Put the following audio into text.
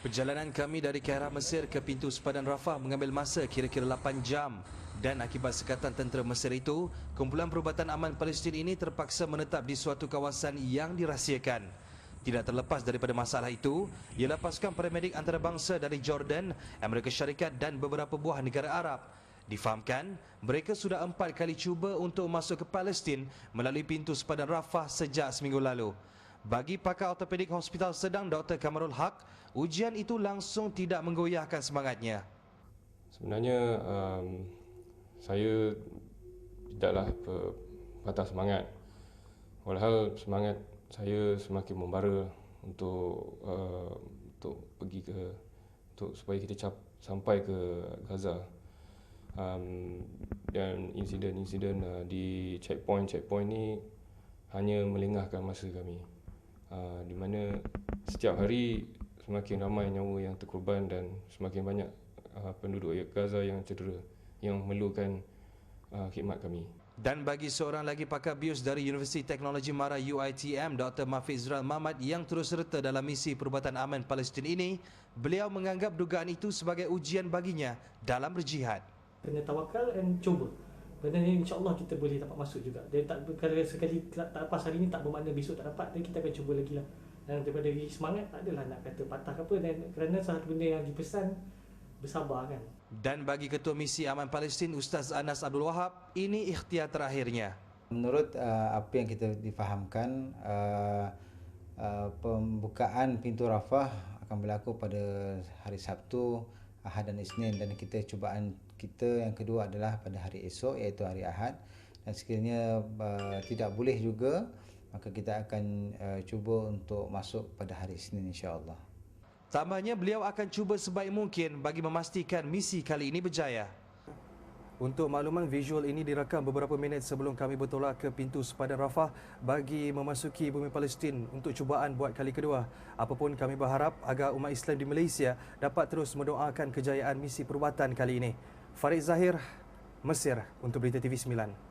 Perjalanan kami dari Kairah Mesir ke pintu sepadan Rafah mengambil masa kira-kira 8 jam dan akibat sekatan tentera Mesir itu, kumpulan perubatan aman Palestin ini terpaksa menetap di suatu kawasan yang dirahsiakan. Tidak terlepas daripada masalah itu, ialah pasukan paramedik antarabangsa dari Jordan, Amerika Syarikat dan beberapa buah negara Arab. Difahamkan, mereka sudah empat kali cuba untuk masuk ke Palestin melalui pintu sepadan Rafah sejak seminggu lalu. Bagi pakar ortopedik Hospital Sedang Dr. Kamarul Haq, ujian itu langsung tidak menggoyahkan semangatnya. Sebenarnya um, saya tidaklah patah semangat. Walhal semangat saya semakin membara untuk uh, untuk pergi ke untuk supaya kita cap, sampai ke Gaza. Um, dan insiden-insiden uh, di checkpoint-checkpoint ni hanya melengahkan masa kami uh, di mana setiap hari semakin ramai nyawa yang terkorban dan semakin banyak uh, penduduk Gaza yang cedera yang memerlukan uh, khidmat kami. Dan bagi seorang lagi pakar bios dari Universiti Teknologi Mara UITM, Dr. Mafiz Izrael Mahmad yang terus serta dalam misi perubatan aman Palestin ini, beliau menganggap dugaan itu sebagai ujian baginya dalam berjihad. Kena tawakal dan cuba. Benda ni insyaAllah kita boleh dapat masuk juga. Dia tak, kalau sekali tak, tak lepas hari ni tak bermakna besok tak dapat Dan kita akan cuba lagi lah. Dan daripada semangat tak adalah nak kata patah ke apa. Dan Kerana satu benda yang dipesan bersabar kan. Dan bagi Ketua Misi Aman Palestin Ustaz Anas Abdul Wahab Ini ikhtiar terakhirnya. Menurut uh, apa yang kita difahamkan uh, uh, Pembukaan pintu Rafah akan berlaku pada hari Sabtu Ahad dan Isnin dan kita cubaan kita yang kedua adalah pada hari esok iaitu hari Ahad dan sekiranya uh, tidak boleh juga maka kita akan uh, cuba untuk masuk pada hari Isnin insya-Allah. Tambahnya beliau akan cuba sebaik mungkin bagi memastikan misi kali ini berjaya. Untuk makluman visual ini direkam beberapa minit sebelum kami bertolak ke pintu sepadan Rafah bagi memasuki bumi Palestin untuk cubaan buat kali kedua. Apapun kami berharap agar umat Islam di Malaysia dapat terus mendoakan kejayaan misi perubatan kali ini. Farid Zahir, Mesir untuk Berita TV 9.